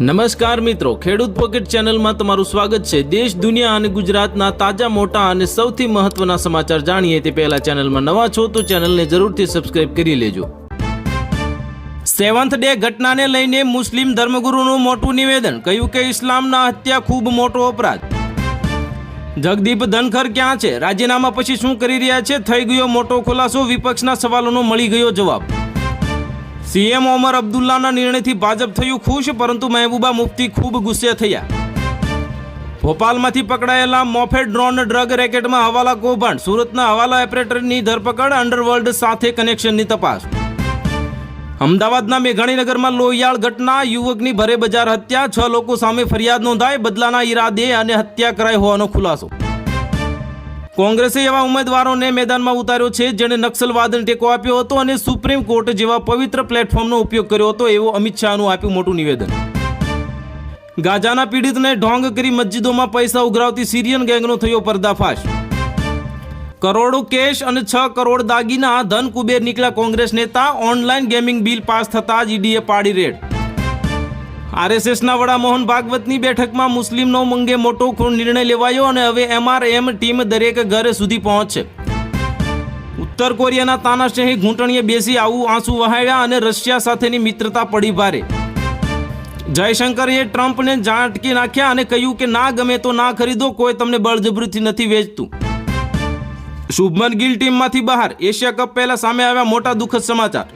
નમસ્કાર મિત્રો, ખેડૂત પોકેટ ચેનલમાં તમારું સ્વાગત છે. દેશ, દુનિયા અને ગુજરાતના તાજા, મોટા અને સૌથી મહત્વના સમાચાર જાણીએ તે પહેલા ચેનલમાં નવા છો તો ચેનલને જરૂરથી સબસ્ક્રાઇબ કરી લેજો. સેવન્થ ડે ઘટનાને લઈને મુસ્લિમ ધર્મગુરુનું મોટું નિવેદન, કહ્યું કે ઇસ્લામના હત્યા ખૂબ મોટો અપરાધ. જગદીપ ધનખર ક્યાં છે? રાજીનામા પછી શું કરી રહ્યા છે? થઈ ગયો મોટો ખુલાસો, વિપક્ષના સવાલોનો મળી ગયો જવાબ. સીએમ ઓમર અબ્દુલ્લાના નિર્ણયથી ભાજપ થયું ખુશ, પરંતુ મહેબૂબા મુફ્તી ખૂબ ગુસ્સે થયા. ભોપાલમાંથી પકડાયેલા મોફેડ ડ્રોન ડ્રગ રેકેટમાં હવાલા કૌભાંડ, સુરતના હવાલા ઓપરેટરની ધરપકડ, અંડરવર્લ્ડ સાથે કનેક્શનની તપાસ. અમદાવાદના મેઘાણીનગરમાં લોહિયાળ ઘટના, યુવકની ભરે બજાર હત્યા, છ લોકો સામે ફરિયાદ નોંધાઈ, બદલાના ઈરાદે અને હત્યા કરાઈ હોવાનો ખુલાસો. કોંગ્રેસે એવા ઉમેદવારોને મેદાનમાં ઉતાર્યો છે જેણે નક્સલવાદને ટેકો આપ્યો હતો અને સુપ્રીમ કોર્ટ જેવા પવિત્ર પ્લેટફોર્મનો ઉપયોગ કર્યો હતો એવું અમિત શાહનું આપ્યું મોટું નિવેદન. ગાજાના પીડિતને ઢોંગ કરી મસ્જિદોમાં પૈસા ઉઘરાવતી સિરિયન ગેંગનો થયો પર્દાફાશ. કરોડો કેશ અને છ કરોડ દાગીના ધન કુબેર નીકળ્યા કોંગ્રેસ નેતા. ઓનલાઈન ગેમિંગ બિલ પાસ થતા જ ઈડીએ પાડી રેડ. આરએસએસના વડા મોહન ભાગવતની બેઠકમાં મુસ્લિમનો અંગે મોટો ખૂણ નિર્ણય લેવાયો અને હવે એમઆરએમ ટીમ દરેક ઘર સુધી પહોંચશે ઉત્તર કોરિયાના તાનાશાહી ઘૂંટણીએ બેસી આવું આંસુ વહાવ્યા અને રશિયા સાથેની મિત્રતા પડી ભારે. જયશંકરે ટ્રમ્પને જાટકી નાખ્યા અને કહ્યું કે ના ગમે તો ના ખરીદો, કોઈ તમને બળજબરીથી નથી વેચતું. શુભમન ગિલ ટીમમાંથી બહાર, એશિયા કપ પહેલા સામે આવ્યા મોટા દુઃખદ સમાચાર.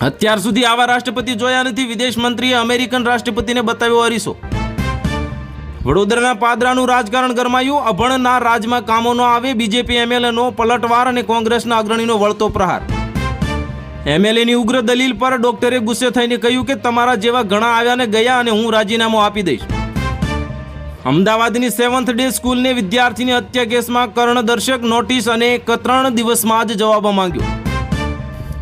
અત્યાર સુધી આવા રાષ્ટ્રપતિ જોયા નથી. વિદેશ મંત્રીએ અમેરિકન રાષ્ટ્રપતિને બતાવ્યો અરીસો. વડોદરાના પાદરાનું રાજકારણ ગરમાયું. અભણના રાજમાં કામો ન આવે. બીજેપી એમએલએનો પલટવાર અને કોંગ્રેસના અગ્રણીનો વળતો પ્રહાર. એમએલએની ઉગ્ર દલીલ પર ડોક્ટરે ગુસ્સે થઈને કહ્યું કે તમારા જેવા ઘણા આવ્યા ને ગયા અને હું રાજીનામું આપી દઈશ. અમદાવાદની સેવન્થ ડે સ્કૂલને વિદ્યાર્થીની હત્યા કેસમાં કર્ણદર્શક નોટિસ અને ત્રણ દિવસમાં જ જવાબ માંગ્યો.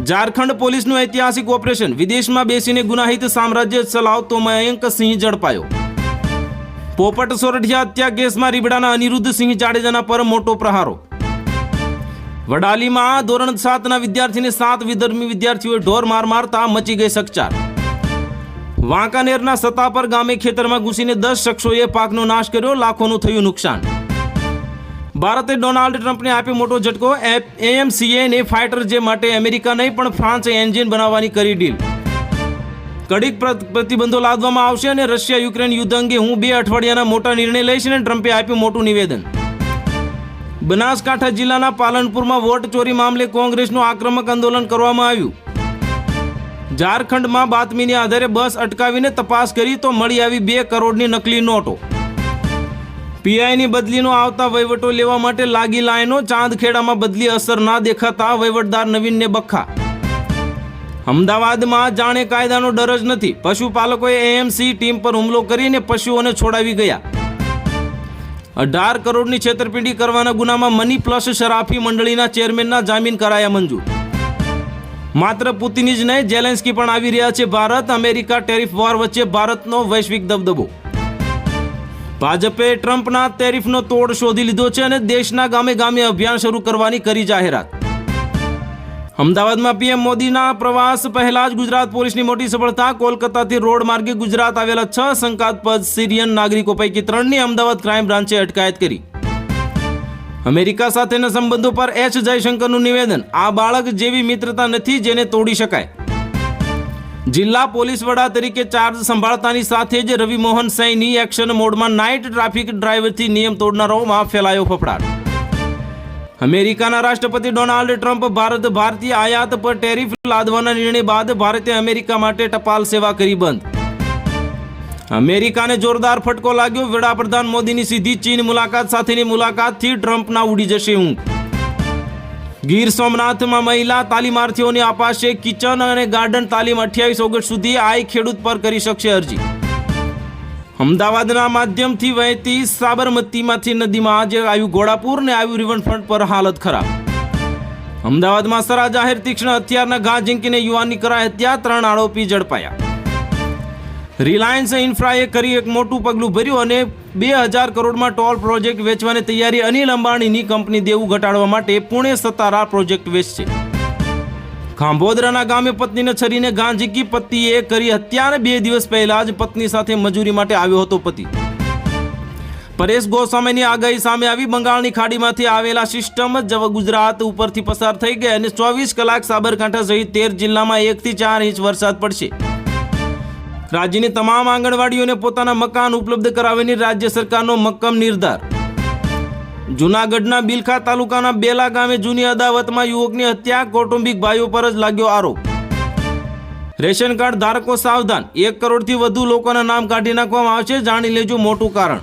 ઝારખંડ પોલીસનું ઐતિહાસિક ઓપરેશન. વિદેશમાં બેસીને ગુનાહિત સામ્રાજ્ય ચલાવતો મયંક સિંહ ઝડપાયો. પોપટ સોરઠિયા હત્યા કેસમાં રીબડાના અનિરુદ્ધ સિંહ જાડેજાના પર મોટો પ્રહારો. વડાલીમાં ધોરણ સાતના વિદ્યાર્થીને સાત વિધર્મી વિદ્યાર્થીઓએ ઢોર માર મારતા મચી ગઈ સકચાર વાંકાનેરના સતાપર ગામે ખેતરમાં ઘૂસીને દસ શખ્સોએ પાકનો નાશ કર્યો, લાખોનું થયું નુકસાન. ભારતે ડોનાલ્ડ ટ્રમ્પને આપ્યો મોટો ઝટકો. એ ફાઇટર જે માટે અમેરિકા નહીં, પણ ફ્રાન્સે એન્જિન બનાવવાની કરી ડીલ. કડીક પ્ર- પ્રતિબંધો લાદવામાં આવશે અને રશિયા યુક્રેન યુદ્ધ અંગે હું બે અઠવાડિયાના મોટા નિર્ણય લઈશ અને ટ્રમ્પે આપ્યું મોટું નિવેદન. બનાસકાંઠા જિલ્લાના પાલનપુરમાં વોટ ચોરી મામલે કોંગ્રેસનું આક્રમક આંદોલન કરવામાં આવ્યું. ઝારખંડમાં બાતમીને આધારે બસ અટકાવીને તપાસ કરી તો મળી આવી બે કરોડની નકલી નોટો. પીઆઈની બદલીનો આવતા વહીવટો લેવા માટે લાગી લાઈનો. ચાંદખેડામાં બદલી અસર ના દેખાતા વહીવટદાર નવીનને બખ્ખા. અમદાવાદમાં જાણે કાયદાનો ડર જ નથી. પશુપાલકોએ એએમસી ટીમ પર હુમલો કરીને પશુઓને છોડાવી ગયા. અઢાર કરોડની છેતરપિંડી કરવાના ગુનામાં મની પ્લસ શરાફી મંડળીના ચેરમેનના જામીન કરાયા મંજૂર. માત્ર પુતિની જ નહીં, જેલેન્સ્કી પણ આવી રહ્યા છે ભારત. અમેરિકા ટેરિફ વોર વચ્ચે ભારતનો વૈશ્વિક દબદબો. ભાજપે ટ્રમ્પના તેરીફનો તોડ શોધી લીધો છે અને દેશના ગામે ગામે અભિયાન શરૂ કરવાની કરી જાહેરાત. અમદાવાદમાં પીએમ મોદીના પ્રવાસ પહેલા જ ગુજરાત પોલીસની મોટી સફળતા, કોલકાતાથી રોડ માર્ગે ગુજરાત આવેલા છ શંકાસ્પદ સિરિયન નાગરિકો પૈકી ત્રણની અમદાવાદ ક્રાઇમ બ્રાન્ચે અટકાયત કરી. અમેરિકા સાથેના સંબંધો પર એચ જયશંકરનું નિવેદન, આ બાળક જેવી મિત્રતા નથી જેને તોડી શકાય. જિલ્લા પોલીસ વડા તરીકે ચાર્જ સંભાળતાની સાથે જ રવિ મોહન સૈની એક્શન મોડમાં નાઇટ ટ્રાફિક ડ્રાઈવરથી નિયમ તોડનારાઓમાં ફેલાયો ફફડાટ. અમેરિકાના રાષ્ટ્રપતિ ડોનાલ્ડ ટ્રમ્પ ભારત ભારતીય આયાત પર ટેરિફ લાદવાના નિર્ણય બાદ ભારતે અમેરિકા માટે ટપાલ સેવા કરી બંધ. અમેરિકાને જોરદાર ફટકો લાગ્યો, વડાપ્રધાન મોદીની સીધી ચીન મુલાકાત સાથેની મુલાકાતથી ટ્રમ્પના ઉડી જશે ઊંઘ. ગીર સોમનાથમાં મહિલા તાલીમાર્થીઓને અપાશે કિચન અને ગાર્ડન તાલીમ અઠ્યાવીસ ઓગસ્ટ સુધી આઈ ખેડૂત પર કરી શકશે અરજી. અમદાવાદના માધ્યમથી વહેતી સાબરમતીમાંથી નદીમાં આજે આવ્યું ઘોડાપુર ને આવ્યું રિવરફ્રન્ટ પર હાલત ખરાબ. અમદાવાદમાં સરા જાહેર તીક્ષ્ણ હથિયારના ઘા ઝીંકીને યુવાનની કરાઈ હત્યા, ત્રણ આરોપી ઝડપાયા. રિલાયન્સ ઇન્ફ્રાએ કરી એક મોટું પગલું ભર્યું અને બે હજાર કરોડમાં ટોલ પ્રોજેક્ટ વેચવાની તૈયારી અનિલ અંબાણીની કંપની દેવું ઘટાડવા માટે પુણે સતારા પ્રોજેક્ટ વેચશે. ખાંભોદરાના ગામે પત્નીને છરીને ગાંજીકી પતિએ કરી હત્યા અને બે દિવસ પહેલા જ પત્ની સાથે મજૂરી માટે આવ્યો હતો પતિ. પરેશ ગોસ્વામીની આગાહી સામે આવી બંગાળની ખાડીમાંથી આવેલા સિસ્ટમ જ ગુજરાત ઉપરથી પસાર થઈ ગઈ અને ચોવીસ કલાક સાબરકાંઠા સહિત તેર જિલ્લામાં એકથી ચાર ઇંચ વરસાદ પડશે. રાજ્યની તમામ આંગણવાડીઓને પોતાના મકાન ઉપલબ્ધ કરાવવાની રાજ્ય સરકારનો મક્કમ નિર્ધાર. જુનાગઢના બિલખા તાલુકાના બેલા ગામે જૂની અદાવતમાં યુવકની હત્યા, કૌટુંબિક ભાઈઓ પર જ લાગ્યો આરોપ. રેશન કાર્ડ ધારકો સાવધાન, એક કરોડથી વધુ લોકોના નામ કાઢી નાખવામાં આવશે, જાણી લેજો મોટું કારણ.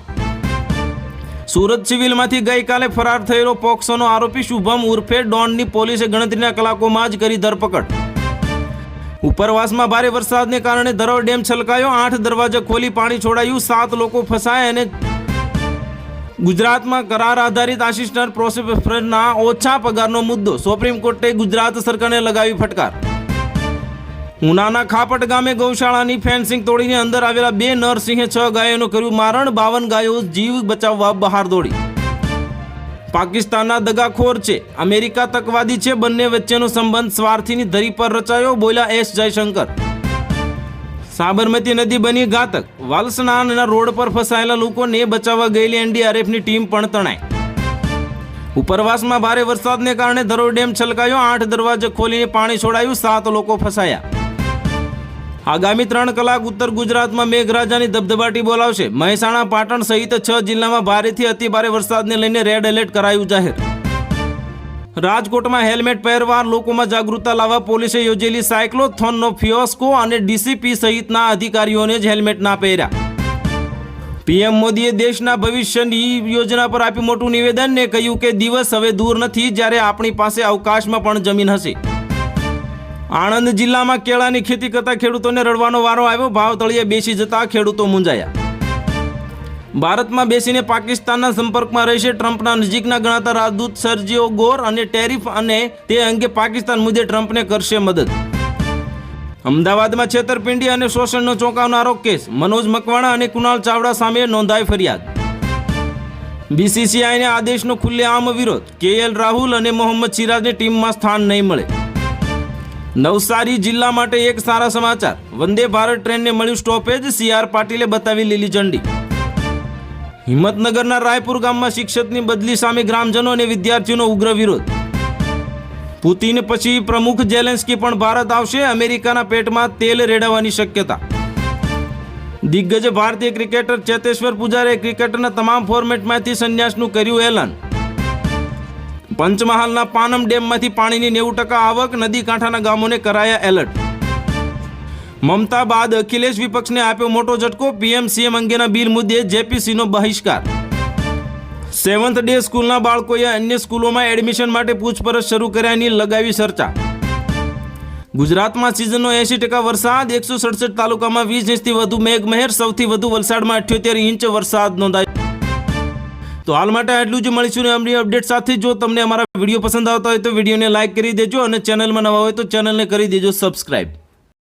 સુરત સિવિલમાંથી ગઈકાલે ફરાર થયેલો પોક્સોનો આરોપી શુભમ ઉર્ફે ડોનની પોલીસે ગણતરીના કલાકોમાં જ કરી ધરપકડ. ઉપરવાસમાં ભારે વરસાદને કારણે ધરોડ ડેમ છલકાયો. આઠ દરવાજા ખોલી પાણી છોડાયું. સાત લોકો ફસાયા અને ગુજરાતમાં કરાર આધારિત આસિસ્ટન્ટ પ્રોસેસરના ઓછા પગારનો મુદ્દો. સુપ્રીમ કોર્ટે ગુજરાત સરકારને લગાવી ફટકાર. ઉનાના ખાપટ ગામે ગૌશાળાની ફેન્સિંગ તોડીને અંદર આવેલા બે નરસિંહે છ ગાયોનું કર્યું મારણ. બાવન ગાયો જીવ બચાવવા બહાર દોડી. પાકિસ્તાનના દગાખોર છે. અમેરિકા તકવાદી છે. બંને વચ્ચેનો સંબંધ સ્વાર્થીની ધરી પર રચાયો, બોલ્યા એસ જયશંકર. સાબરમતી નદી બની ઘાતક. વાલસણાના રોડ પર ફસાયેલા લોકોને બચાવવા ગયેલી એનડીઆરએફની ટીમ પણ તણાઈ. ઉપરવાસમાં ભારે વરસાદને કારણે ધરોઈ ડેમ છલકાયો. આઠ દરવાજા ખોલીને પાણી છોડાયું, સાત લોકો ફસાયા. આગામી ત્રણ કલાક ઉત્તર ગુજરાતમાં મેઘરાજાની ધબધબાટી બોલાવશે. મહેસાણા, પાટણ સહિત છ જિલ્લામાં ભારેથી અતિ ભારે વરસાદને લઈને રેડ એલર્ટ કરાયું જાહેર. રાજકોટમાં હેલ્મેટ પહેરવા લોકોમાં જાગૃતતા લાવવા પોલીસે યોજેલી સાયક્લોથોનનો ફિયોસ્કો અને ડીસીપી સહિતના અધિકારીઓને જ હેલ્મેટ ના પહેર્યા. પીએમ મોદીએ દેશના ભવિષ્યની યોજના પર આપ્યું મોટું નિવેદન ને કહ્યું કે દિવસ હવે દૂર નથી, જ્યારે આપણી પાસે અવકાશમાં પણ જમીન હશે. આણંદ જિલ્લામાં કેળાની ખેતી કરતા ખેડૂતોને રડવાનો વારો આવ્યો. ભાવ તળિયે બેસી જતા ખેડૂતો મૂંઝાયા. ભારતમાં બેસીને પાકિસ્તાનના સંપર્કમાં રહેશે ટ્રમ્પના નજીકના ગણાતા રાજદૂત સર્જીઓ ગોર અને ટેરિફ અને તે અંગે પાકિસ્તાન મુદ્દે ટ્રમ્પને કરશે મદદ. અમદાવાદમાં છેતરપિંડી અને શોષણનો ચોંકાવનારો કેસ. મનોજ મકવાણા અને કુણાલ ચાવડા સામે નોંધાઈ ફરિયાદ. બીસીસીઆઈને આદેશનો ખુલ્લેઆમ વિરોધ. કેએલ રાહુલ અને મોહમ્મદ સિરાજને ટીમમાં સ્થાન નહીં મળે. નવસારી જિલ્લા માટે એક સારા સમાચાર. વંદે ભારત ટ્રેનને મળ્યું સ્ટોપેજ સીઆર પાટીલે બતાવી લીલી ઝંડી. હિંમતનગરના રાયપુર ગામમાં શિક્ષકની બદલી સામે ગ્રામજનો અને વિદ્યાર્થીઓનો ઉગ્ર વિરોધ. પુતિન પછી પ્રમુખ જેલેન્સ્કી પણ ભારત આવશે અમેરિકાના પેટમાં તેલ રેડાવાની શક્યતા. દિગ્ગજ ભારતીય ક્રિકેટર ચેતેશ્વર પૂજારે ક્રિકેટના તમામ ફોર્મેટમાંથી સંન્યાસનું કર્યું એલાન. પંચમહાલના પાનમ ડેમમાંથી પાણીની નેવું ટકા આવક, નદી કાંઠાના ગામોને કરાયા એલર્ટ. મમતા બાદ અખિલેશ વિપક્ષને આપ્યો મોટો ઝટકો, પીએમ, સીએમ અંગેના બિલ મુદ્દે જેપીસીનો બહિષ્કાર. સેવન્થ ડે સ્કૂલના બાળકોએ અન્ય સ્કૂલોમાં એડમિશન માટે પૂછપરછ શરૂ કર્યાની લગાવી ચર્ચા. ગુજરાતમાં સિઝનનો એંશી ટકા વરસાદ, એકસો સડસઠ તાલુકામાં વીસ ઇંચથી વધુ મેઘમહેર, સૌથી વધુ વલસાડમાં અઠ્યોતેર ઇંચ વરસાદ નોંધાયો. તો હાલ માટે આટલું જ મળીશું ને અમની અપડેટ સાથે. જો તમને અમારા વીડિયો પસંદ આવતા હોય તો વિડીયોને લાઇક કરી દેજો અને ચેનલમાં નવા હોય તો ચેનલને કરી દેજો સબસ્ક્રાઇબ